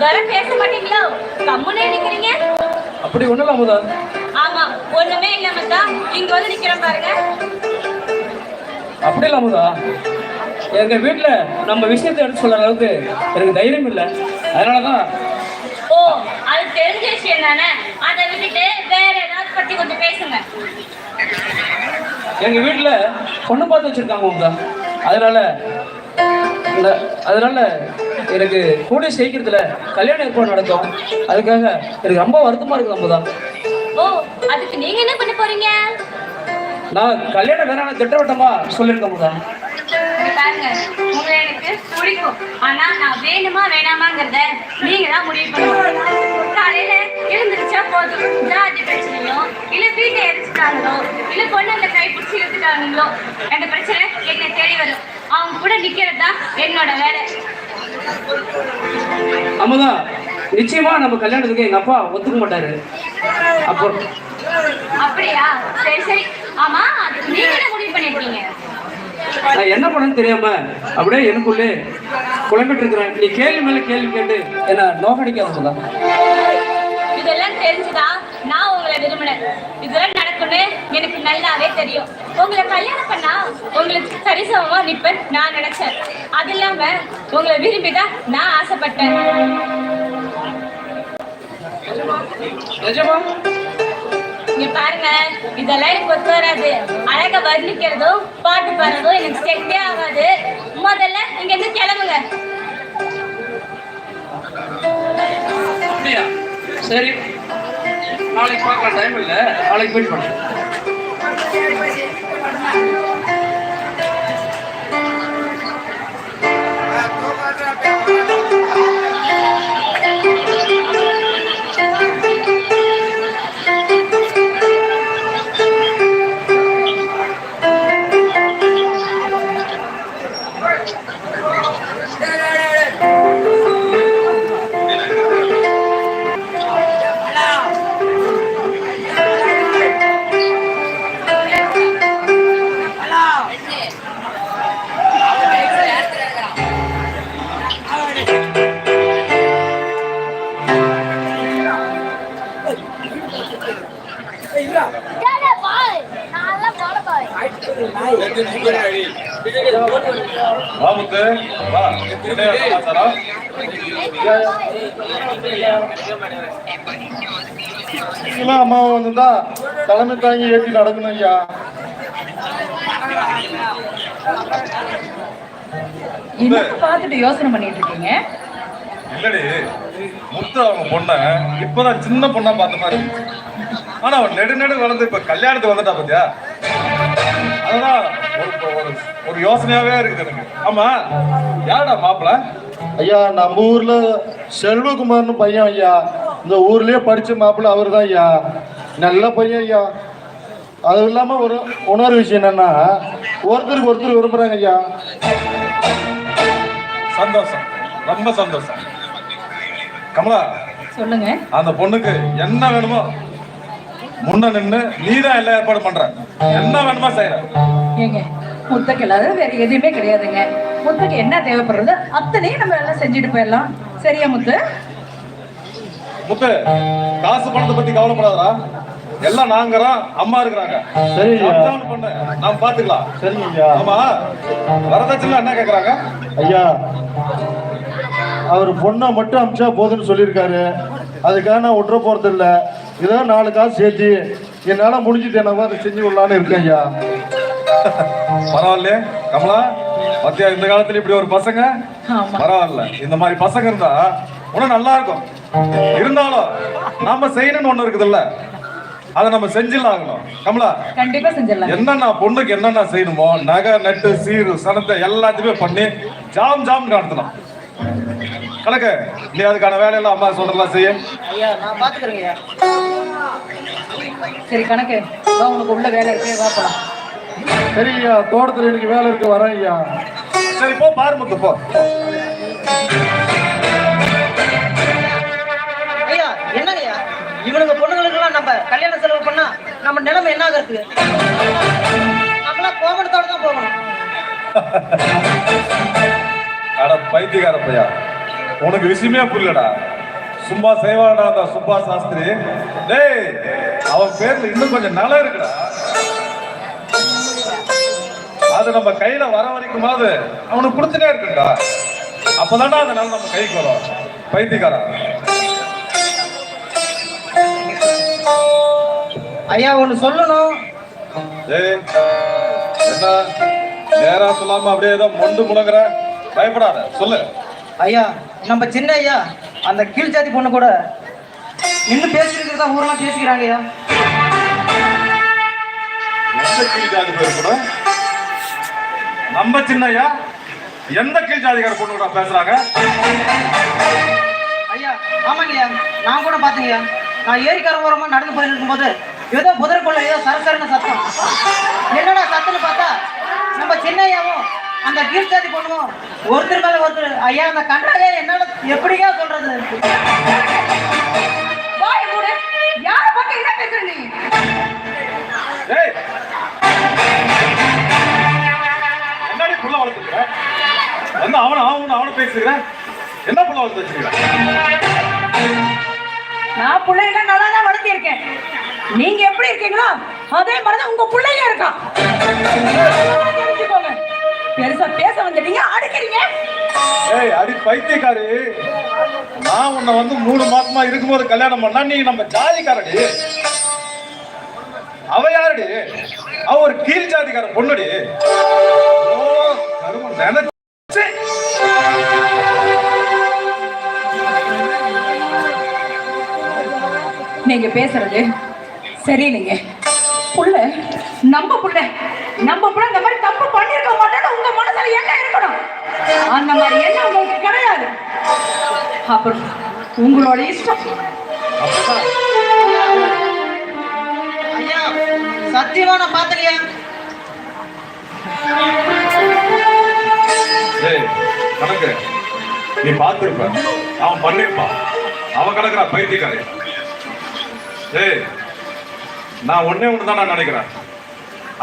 வர பேச மாட்டீங்களோ? கம்முனே நிக்கிறீங்க? அப்படி ஒண்ணும் அமுதா ஆமா ஒண்ணுமே இல்லாம தான் இங்க வந்து நிக்கிறேன் பாருங்க. அப்படி இல்லை அமுதா எங்க வீட்டுல நம்ம விஷயத்தை எடுத்து சொல்ற அளவுக்கு எனக்கு தைரியம் இல்லை. அதனாலதான் ஓ அது தெரிஞ்ச விஷயம் தானே? அதை விட்டுட்டு வேற ஏதாவது பத்தி கொஞ்சம் பேசுங்க. எங்க வீட்டுல பொண்ணு பார்த்து வச்சிருக்காங்க அமுதா அதனால அதனால எனக்கு கூடிய சீக்கிரத்துல கல்யாணம் ஏற்பாடு நடக்கும். அதுக்காக எனக்கு ரொம்ப வருத்தமா இருக்குது அமுதா ஓ அதுக்கு நீங்க என்ன பண்ண போறீங்க? நான் கல்யாணம் வேணாம் திட்டவட்டமா சொல்லியிருக்கேன் அமுதா இங்க பாருங்க உங்களை எனக்கு பிடிக்கும். ஆனா நான் வேணுமா வேணாமாங்கிறத நீங்க தான் முடிவு காலையில எழுந்திருச்சா போதும். ஜாதி பிரச்சனையோ இல்ல வீட்டை எரிச்சுட்டாங்களோ இல்ல பொண்ணுங்களை கை பிடிச்சி இழுத்துட்டாங்களோ அந்த பிரச்சனை என்னை தேடி வரும். அவங்க கூட நிக்கிறது தான் என்னோட வேலை. அமுதா நிச்சயமா நம்ம கல்யாணத்துக்கு எங்க அப்பா ஒத்துக்க மாட்டாரு. அப்போ அப்படியா? சரி சரி. ஆமா நீங்க என்ன முடிவு பண்ணிருக்கீங்க. நான் என்ன பண்ணேன்னு தெரியாம அப்படியே எனக்குள்ளே குழம்பிட்டு இருக்கிறேன். நீ கேள்வி மேல கேள்வி கேட்டு என்ன நோக்கடிக்காத அமுதா. இதெல்லாம் தெரிஞ்சுதான் நான் உங்களை விரும்பினேன். இதெல்லாம் எனக்கு நல்லாவே தெரியும். உங்களை கல்யாணம் பண்ணா உங்களுக்கு சரிசமமா நிப்பேன் நான் நினைச்சேன். அது இல்லாம உங்களை விரும்பிதான் நான் ஆசைப்பட்டேன். இங்க பாருங்க இதெல்லாம் எனக்கு ஒத்து வராது. அழகா வர்ணிக்கிறதும் பாட்டு பாடுறதும் எனக்கு செட்டே ஆகாது. முதல்ல இங்க இருந்து கிளம்புங்க. சரி. நாளைக்கு பார்க்கலாம். டைம் இல்லை. நாளைக்கு மீட் பண்ணேன் பாபுக்கு வா என்ன சமாச்சாரம் நீங்களும் அம்மாவை வந்துட்டா தலைமை தாங்கி ஏற்றி நடக்கணும் ஐயா. என்ன பார்த்துட்டு யோசனை பண்ணிட்டு இருக்கீங்க. இல்லடி முத்து அவங்க பொண்ண இப்பதான் சின்ன பொண்ணா பார்த்த மாதிரி. ஆனா அவன் நெடு நெடு வளர்ந்து இப்ப கல்யாணத்துக்கு வந்துட்டா பாத்தியா? அதுதான் ஒரு ஒரு- ஒரு யோசனையாவே இருக்குது எனக்கு. ஆமா யாருடா மாப்பிள்ள ஐயா நம்ம ஊர்ல செல்வகுமார்னு பையன் ஐயா. இந்த ஊர்லயே படிச்ச மாப்பிள்ள அவர் தான் ஐயா. நல்ல பையன் ஐயா. அது இல்லாம ஒரு உணர்வு விஷயம் என்னன்னா ஒருத்தருக்கு ஒருத்தர் விரும்புறாங்க ஐயா. சந்தோஷம். ரொம்ப சந்தோஷம். கமலா சொல்லுங்க. அந்த பொண்ணுக்கு என்ன வேணுமோ முன்ன நின்னு நீதான் எல்லா ஏற்பாடு பண்ற. என்ன வேணுமோ செய்யற ஏங்க முத்தக்கு இல்லாத வேற எதுவுமே கிடையாதுங்க. முத்துக்கு என்ன தேவைப்படுறது அத்தனையும் நம்ம எல்லாம் செஞ்சுட்டு போயிடலாம். சரியா முத்து? முத்து காசு பணத்தை பத்தி கவலைப்படாதடா. எல்லாம் நாங்கிறோம் அம்மா இருக்கிறாங்க. சரி பண்ணு. நாம் பாத்துக்கலாம். சரிங்க ஐயா. ஆமா. வரதட்சணை என்ன கேக்குறாங்க? ஐயா அவர் பொண்ணை மட்டும் அமிச்சா போதும்னு சொல்லியிருக்காரு. அதுக்காக நான் விட்டுற போறது இல்ல ஏதோ நாலு காசு சேர்த்து என்னால முடிஞ்சது என்ன அதை செஞ்சு விடலான்னு இருக்கேன் ஐயா. பரவாயில்லையே கமலா மத்தியா இந்த காலத்துல இப்படி ஒரு பசங்க? பரவாயில்ல இந்த மாதிரி பசங்க இருந்தா இன்னும் நல்லா இருக்கும். இருந்தாலும் நாம செய்யணும்னு ஒண்ணு இருக்குதுல்ல அதை நம்ம செஞ்சுலாம் ஆகணும். கமலா கண்டிப்பா செஞ்சிடலாம். என்னென்ன பொண்ணுக்கு என்னென்ன செய்யணுமோ நகை நட்டு சீரு சனத்தை எல்லாத்தையுமே பண்ணி ஜாம் ஜாம் நடத்தணும் கணக்கு. நீ அதுக்கான வேலையெல்லாம் அம்மா சொல்றதெல்லாம் செய்ய ஐயா நான் பாத்துக்கிறேங்க சரி கணக்கு. வா உனக்கு உள்ள வேலை இருக்கு. வா போலாம் சரி ஐயா தோட்டத்துல எனக்கு வேலை இருக்கு. வரேன் ஐயா. சரி போ பாரு முத்து போ. ஐயா என்னங்கய்யா இவனுங்க பொண்ணுங்களுக்கெல்லாம் நம்ம கல்யாண செலவு பண்ணா நம்ம நிலைமை என்ன ஆகுறது நம்மளாம் கோமணத்தோட தான் போகணும். அட பைத்தியக்கார பையா. உனக்கு விஷயமே புரியலடா. சும்மா செய்வாடா அந்த சுப்பா சாஸ்திரி. டேய் அவன் பேர்ல இன்னும் கொஞ்சம் நலம் இருக்குடா. அது நம்ம கையில வர வரைக்குமாவது அவனுக்கு கொடுத்துட்டே இருக்குடா அப்பதான்டா அந்த நாள் நம்ம கைக்கு வரும். பைத்தியக்காரன் ஐயா ஒண்ணு சொல்லணும். ஏய் என்ன? நேரா சொல்லாம அப்படியே ஏதோ மொண்டு முழங்குற பயப்படாத. சொல்லு. ஐயா நம்ம சின்ன ஐயா அந்த கீழ் ஜாதி பொண்ணு கூட நின்று பேசிருக்கிறதா ஊரெல்லாம் பேசிக்கிறாங்க ஐயா. எந்த கீழ் ஜாதி பேர் கூட? நம்ம சின்னையா எந்த கீழ் ஜாதிக்கார பொண்ணு கூட பேசுறாங்க? ஐயா ஆமாங்க ஐயா நான் கூட பார்த்தேங்கய்யா நான் ஏரிக்கார ஓரமா நடந்து போயிட்டு இருக்கும்போது ஏதோ புதற்குள்ள ஏதோ சரசரன்னு சத்தம். என்னடா சத்தம்னு பார்த்தா நம்ம சின்னையாவும் அந்த கீழ்ச்சாதி பொண்ணுவும் ஒருத்தர் மேல ஒருத்தர். ஐயா அந்த கண்டாலே என்னால எப்படியா சொல்றது? வாய் மூடு. யார பத்தி என்ன பேசுற நீ? என்னடி புள்ள என்ன அவன அவன அவன பேசுகிற என்ன புள்ள வளர்த்து நான் பிள்ளைங்க நல்லா தான் வளர்த்திருக்கேன். நீங்க எப்படி இருக்கீங்களோ அதே மாதிரிதான் உங்க பிள்ளைங்க இருக்கான். தெரிஞ்சுக்கோங்க பெருசா பேச வந்துட்டீங்க. அடிக்கிறீங்க. ஏய் அடி பைத்தியக்காரி. நான் உன்னை வந்து மூணு மாசமா இருக்கும்போது கல்யாணம் பண்ணா நீ நம்ம ஜாதிக்காரடி. அவ யாருடி? அவ ஒரு கீழ் ஜாதிக்கார பொண்ணுடி. ஓ கருமம் நினைச்சு. நீங்க பேசுறது சரியில்லைங்க. புள்ள நம்ம புள்ள. நம்ம புள்ள இந்த மாதிரி தப்பு பண்ணிருக்க மாட்டோம்னு உங்க மனசுல என்ன இருக்கணும். அந்த மாதிரி எண்ணம் உங்களுக்கு கிடையாது. அப்புறம் உங்களோட இஷ்டம். ஐயா சத்தியமா நான் கணக்கு. நீ பார்த்திருப்ப. அவன் பண்ணிருப்பான் அவன் கிடக்குறா பைத்தியக்காரி. ஏய் நான் ஒண்ணே ஒன்று தான் நான் நினைக்கிறேன்.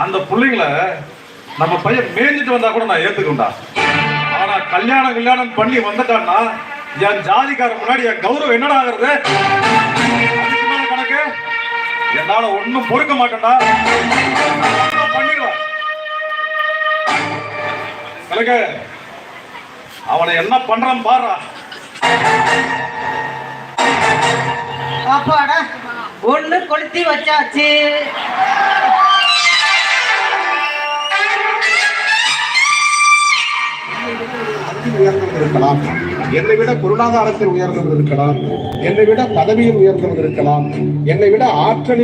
அந்த பிள்ளைங்கள நம்ம பையன் மேய்ஞ்சிட்டு வந்தா கூட நான் ஏத்துக்கண்டா ஆனா கல்யாணம் கல்யாணம் பண்ணி வந்துட்டான்னா என் ஜாதிக்காரன் முன்னாடி என் கௌரவம் என்னடா ஆகுறது? கணக்கு? என்னால ஒண்ணும் பொறுக்க மாட்டேன்டா. நான் பண்ணிடுவேன். கணக்கு அவனை என்ன பண்றான் பாரு. அப்பாடா ஒண்ணு கொளுத்தி வச்சாச்சு. உயர்ந்தவர் இருக்கலாம். என்னை விட பொருளாதாரத்தில் உயர்ந்தவர் இருக்கலாம். என்னை விட பதவியில் உயர்ந்தவர் இருக்கலாம். என்னை விட ஆற்றலில்